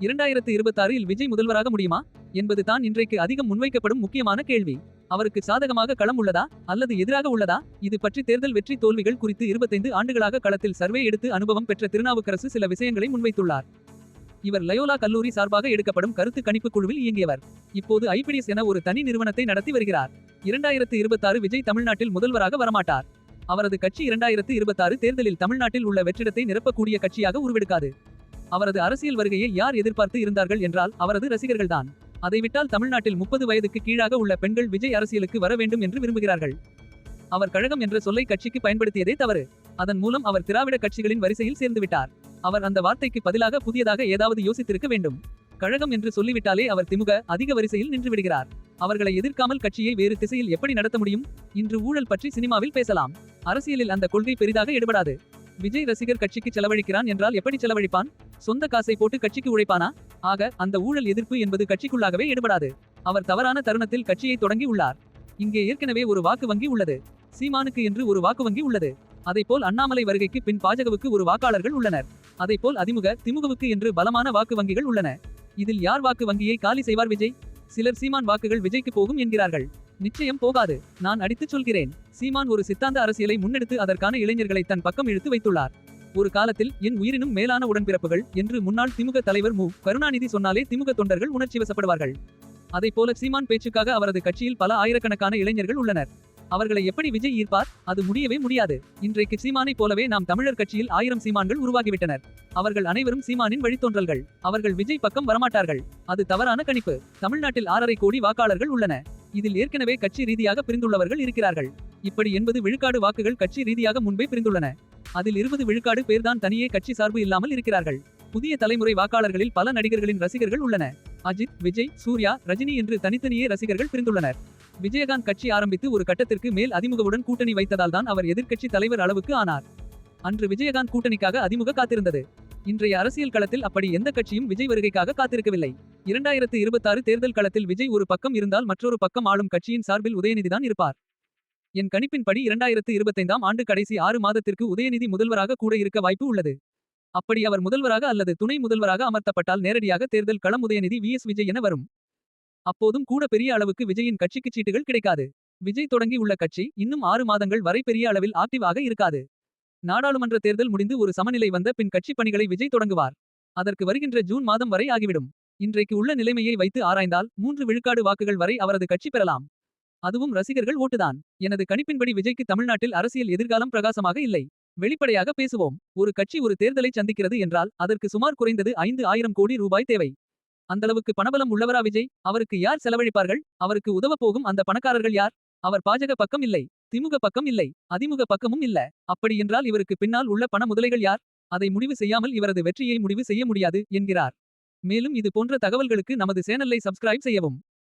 இரண்டாயிரத்து இருபத்தாறில் விஜய் முதல்வராக முடியுமா? என்பது தான் இன்றைக்கு அதிகம் முன்வைக்கப்படும் முக்கியமான கேள்வி. அவருக்கு சாதகமாக களம் உள்ளதா? அல்லது எதிராக உள்ளதா? இது பற்றி தேர்தல் வெற்றி தோல்விகள் குறித்து இருபத்தைந்து ஆண்டுகளாக களத்தில் சர்வே எடுத்து அனுபவம் பெற்ற திருநாவுக்கரசு சில விஷயங்களை முன்வைத்துள்ளார். இவர் லயோலா கல்லூரி சார்பாக எடுக்கப்படும் கருத்து கணிப்பு குழுவில் இயங்கியவர். இப்போது ஐபிடிஎஸ் என ஒரு தனி நிறுவனத்தை நடத்தி வருகிறார். இரண்டாயிரத்து இருபத்தாறு விஜய் தமிழ்நாட்டில் முதல்வராக வரமாட்டார். அவரது கட்சி இரண்டாயிரத்து இருபத்தாறு தேர்தலில் தமிழ்நாட்டில் உள்ள வெற்றிடத்தை நிரப்பக்கூடிய கட்சியாக உருவெடுக்காது. அவரது அரசியல் வருகையை யார் எதிர்பார்த்து இருந்தார்கள் என்றால் அவரது ரசிகர்கள்தான். அதை விட்டால் தமிழ்நாட்டில் முப்பது வயதுக்கு கீழாக உள்ள பெண்கள் விஜய் அரசியலுக்கு வர வேண்டும் என்று விரும்புகிறார்கள். அவர் கழகம் என்ற சொல்லை கட்சிக்கு பயன்படுத்தியதே தவறு. அதன் மூலம் அவர் திராவிட கட்சிகளின் வரிசையில் சேர்ந்துவிட்டார் அவர் அந்த வார்த்தைக்கு பதிலாக புதியதாக ஏதாவது யோசித்திருக்க வேண்டும். கழகம் என்று சொல்லிவிட்டாலே அவர் திமுக அதிக வரிசையில் நின்று விடுகிறார். அவர்களை எதிர்க்காமல் கட்சியை வேறு திசையில் எப்படி நடத்த முடியும்? இன்று ஊழல் பற்றி சினிமாவில் பேசலாம். அரசியலில் அந்த கொள்கை பெரிதாக எடுபடாது. விஜய் ரசிகர் கட்சிக்கு செலவழிக்கிறான் என்றால் எப்படி செலவழிப்பான்? சொந்த காசை போட்டு கட்சிக்கு உழைப்பானா? ஆக அந்த ஊழல் எதிர்ப்பு என்பது கட்சிக்குள்ளாகவே எடுபடாது. அவர் தவறான தருணத்தில் கட்சியை தொடங்கி உள்ளார். இங்கே ஏற்கனவே ஒரு வாக்கு வங்கி உள்ளது. சீமானுக்கு என்று ஒரு வாக்கு வங்கி உள்ளது. அதைப்போல் அண்ணாமலை வருகைக்கு பின் பாஜகவுக்கு ஒரு வாக்காளர்கள் உள்ளனர். அதைப்போல் அதிமுக திமுகவுக்கு என்று பலமான வாக்கு வங்கிகள் உள்ளன. இதில் யார் வாக்கு வங்கியை காலி செய்வார் விஜய்? சிலர் சீமான் வாக்குகள் விஜய்க்கு போகும் என்கிறார்கள். நிச்சயம் போகாது. நான் அடித்துச் சொல்கிறேன். சீமான் ஒரு சித்தாந்த அரசியலை முன்னெடுத்து அதற்கான இளைஞர்களை தன் பக்கம் இழுத்து வைத்துள்ளார். ஒரு காலத்தில் என் உயிரினும் மேலான உடன்பிறப்புகள் என்று முன்னாள் திமுக தலைவர் மு. கருணாநிதி சொன்னாலே திமுக தொண்டர்கள் உணர்ச்சி வசப்படுவார்கள். அதைப்போல சீமான் பேச்சுக்காக அவரது கட்சியில் பல ஆயிரக்கணக்கான இளைஞர்கள் உள்ளனர். அவர்களை எப்படி விஜய் ஈர்ப்பார் அது முடியவே முடியாது. இன்றைக்கு சீமானைப் போலவே நாம் தமிழர் கட்சியில் ஆயிரம் சீமான்கள் உருவாகிவிட்டனர். அவர்கள் அனைவரும் சீமானின் வழித்தோன்றல்கள். அவர்கள் விஜய் பக்கம் வரமாட்டார்கள். அது தவறான கணிப்பு. தமிழ்நாட்டில் ஆறரை கோடி வாக்காளர்கள் உள்ளன. இதில் ஏற்கனவே கட்சி ரீதியாக பிரிந்துள்ளவர்கள் இருக்கிறார்கள். இப்படி எண்பது விழுக்காடு வாக்குகள் கட்சி ரீதியாக முன்பே பிரிந்துள்ளன. அதில் இருபது விழுக்காடு பேர்தான் தனியே கட்சி சார்பு இல்லாமல் இருக்கிறார்கள். புதிய தலைமுறை வாக்காளர்களில் பல நடிகர்களின் ரசிகர்கள் உள்ளன. அஜித் விஜய் சூர்யா ரஜினி என்று தனித்தனியே ரசிகர்கள் பிரிந்துள்ளனர். விஜயகாந்த் கட்சி ஆரம்பித்து ஒரு கட்டத்திற்கு மேல் அதிமுகவுடன் கூட்டணி வைத்ததால் தான் அவர் எதிர்க்கட்சி தலைவர் அளவுக்கு ஆனார். அன்று விஜயகாந்த் கூட்டணிக்காக அதிமுக காத்திருந்தது. இன்றைய அரசியல் களத்தில் அப்படி எந்த கட்சியும் விஜய் வருகைக்காக காத்திருக்கவில்லை. இரண்டாயிரத்து இருபத்தாறு தேர்தல் களத்தில் விஜய் ஒரு பக்கம் இருந்தால் மற்றொரு பக்கம் ஆளும் கட்சியின் சார்பில் உதயநிதிதான் இருப்பார். என் கணிப்பின்படி இரண்டாயிரத்து இருபத்தைந்தாம் ஆண்டு கடைசி ஆறு மாதத்திற்கு உதயநிதி முதல்வராக கூட இருக்க வாய்ப்பு உள்ளது. அப்படி அவர் முதல்வராக அல்லது துணை முதல்வராக அமர்த்தப்பட்டால் நேரடியாக தேர்தல் களம் உதயநிதி வி எஸ் விஜய் என வரும். அப்போதும் கூட பெரிய அளவுக்கு விஜயின் கட்சிக்கு சீட்டுகள் கிடைக்காது. விஜய் தொடங்கி உள்ள கட்சி இன்னும் ஆறு மாதங்கள் வரை பெரிய அளவில் ஆக்டிவாக இருக்காது. நாடாளுமன்ற தேர்தல் முடிந்து ஒரு சமநிலை வந்த பின் கட்சி பணிகளை விஜய் தொடங்குவார். அதற்கு வருகின்ற ஜூன் மாதம் வரை ஆகிவிடும். இன்றைக்கு உள்ள நிலைமையை வைத்து ஆராய்ந்தால் மூன்று விழுக்காடு வாக்குகள் வரை அவரது கட்சி பெறலாம். அதுவும் ரசிகர்கள் ஓட்டுதான். எனது கணிப்பின்படி விஜய்க்கு தமிழ்நாட்டில் அரசியல் எதிர்காலம் பிரகாசமாக இல்லை. வெளிப்படையாக பேசுவோம். ஒரு கட்சி ஒரு தேர்தலை சந்திக்கிறது என்றால் அதற்கு சுமார் குறைந்தது ஐந்து ஆயிரம் கோடி ரூபாய் தேவை. அந்தளவுக்கு பணபலம் உள்ளவரா விஜய்? அவருக்கு யார் செலவழிப்பார்கள்? அவருக்கு உதவ போகும் அந்த பணக்காரர்கள் யார்? அவர் பாஜக பக்கம் இல்லை திமுக பக்கம் இல்லை அதிமுக பக்கமும் இல்ல. அப்படியென்றால் இவருக்கு பின்னால் உள்ள பண முதலைகள் யார்? அதை முடிவு செய்யாமல் இவரது வெற்றியை முடிவு செய்ய முடியாது என்கிறார். மேலும் இது போன்ற தகவல்களுக்கு நமது சேனலை சப்ஸ்கிரைப் செய்யவும்.